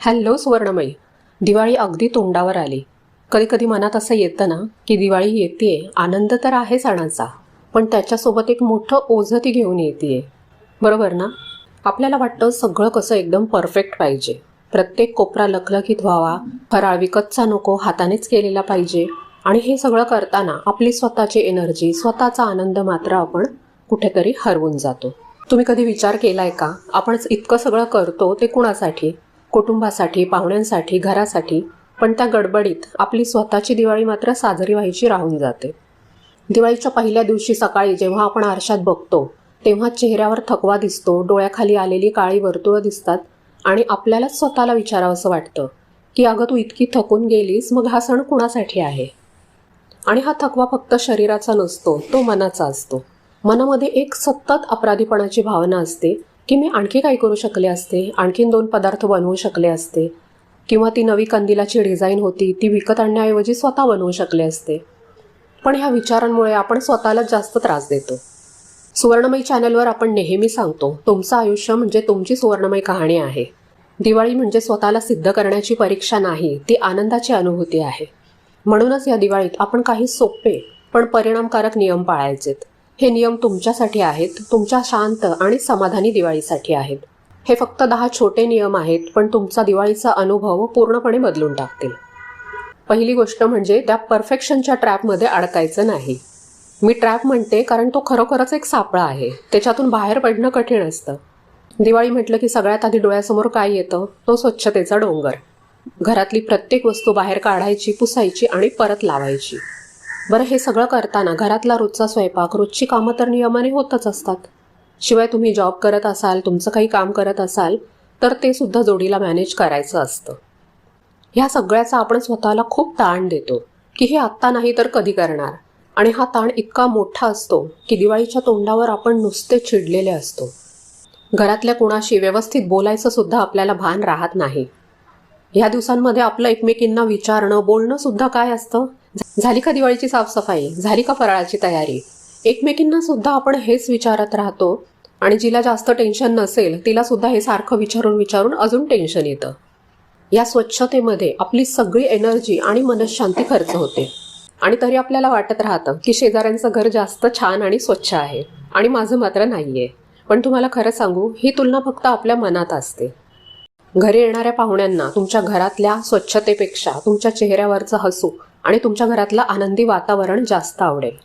Hello सुवर्णमयी. Diwali अगदी तोंडावर आली. कधी कधी मनात असं येतं ना की दिवाळी येते आनंद तर आहे सणाचा पण त्याच्यासोबत एक मोठं ओझं ती घेऊन येते बरोबर ना? आपल्याला वाटतं सगळं कसं एकदम परफेक्ट पाहिजे. प्रत्येक कोपरा लखलखीत व्हावा फराळ विकतचा नको हातानेच केलेला पाहिजे. आणि हे सगळं करताना आपली स्वतःची एनर्जी स्वतःचा आनंद मात्र आपण कुठेतरी हरवून जातो. तुम्ही कधी विचार केलाय का? आपण इतकं सगळं करतो ते कुणासाठी? कुटुंबासाठी पाहुण्यांसाठी घरासाठी पण त्या गडबडीत आपली स्वतःची दिवाळी मात्र साजरी व्हायची राहून जाते. दिवाळीच्या पहिल्या दिवशी सकाळी जेव्हा आपण आरशात बघतो तेव्हा चेहऱ्यावर थकवा दिसतो डोळ्याखाली आलेली काळी वर्तुळं दिसतात आणि आपल्यालाच स्वतःला विचारावंसं वाटतं की अगं तू इतकी थकून गेलीस मग हा सण कुणासाठी आहे? आणि हा थकवा फक्त शरीराचा नसतो तो मनाचा असतो. मनामध्ये एक सतत अपराधीपणाची भावना असते की मी आणखी काय करू शकले असते? आणखीन दोन पदार्थ बनवू शकले असते. किंवा ती नवी कंदिलाची डिझाईन होती ती विकत आणण्याऐवजी स्वतः बनवू शकले असते. पण ह्या विचारांमुळे आपण स्वतःलाच जास्त त्रास देतो. सुवर्णमयी चॅनलवर आपण नेहमी सांगतो तुमचं आयुष्य म्हणजे तुमची सुवर्णमय कहाणी आहे. दिवाळी म्हणजे स्वतःला सिद्ध करण्याची परीक्षा नाही ती आनंदाची अनुभूती आहे. म्हणूनच या दिवाळीत आपण काही सोपे पण परिणामकारक नियम पाळायचेत. हे नियम तुमच्यासाठी आहेत तुमच्या शांत आणि समाधानी दिवाळीसाठी आहेत. हे फक्त दहा छोटे नियम आहेत पण तुमचा दिवाळीचा अनुभव पूर्णपणे बदलून टाकतील. पहिली गोष्ट म्हणजे त्या परफेक्शनच्या ट्रॅपमध्ये अडकायचं नाही. मी ट्रॅप म्हणते कारण तो खरोखरच एक सापळा आहे. त्याच्यातून बाहेर पडणं कठीण असतं. दिवाळी म्हटलं की सगळ्यात आधी डोळ्यासमोर काय येतं? तो स्वच्छतेचा डोंगर. घरातली प्रत्येक वस्तू बाहेर काढायची पुसायची आणि परत लावायची. बरं हे सगळं करताना घरातला रोजचा स्वयंपाक रोजची कामं तर नियमाने होतच असतात. शिवाय तुम्ही जॉब करत असाल तुमचं काही काम करत असाल तर ते सुद्धा जोडीला मॅनेज करायचं असतं. ह्या सगळ्याचा आपण स्वतःला खूप ताण देतो की हे आत्ता नाही तर कधी करणार? आणि हा ताण इतका मोठा असतो की दिवाळीच्या तोंडावर आपण नुसते चिडलेले असतो. घरातल्या कुणाशी व्यवस्थित बोलायचं सुद्धा आपल्याला भान राहत नाही. ह्या दिवसांमध्ये आपलं एकमेकींना विचारणं बोलणं सुद्धा काय असतं? झाली का दिवाळीची साफसफाई? झाली का फराळाची तयारी? एकमेकींना सुद्धा आपण हेच विचारत राहतो आणि जिला जास्त टेन्शन नसेल तिला सुद्धा हे सारखं विचारून विचारून अजून टेन्शन येतं. या स्वच्छतेमध्ये आपली सगळी एनर्जी आणि मनशांती खर्च होते. आणि तरी आपल्याला वाटत राहतं की शेजाऱ्यांचं घर जास्त छान आणि स्वच्छ आहे आणि माझं मात्र नाहीये. पण तुम्हाला खरं सांगू ही तुलना फक्त आपल्या मनात असते. घरी येणाऱ्या पाहुण्यांना तुमच्या घरातल्या स्वच्छतेपेक्षा तुमच्या चेहऱ्यावरचं हसू आणि तुमच्या घरातलं आनंदी वातावरण जास्त आवडेल.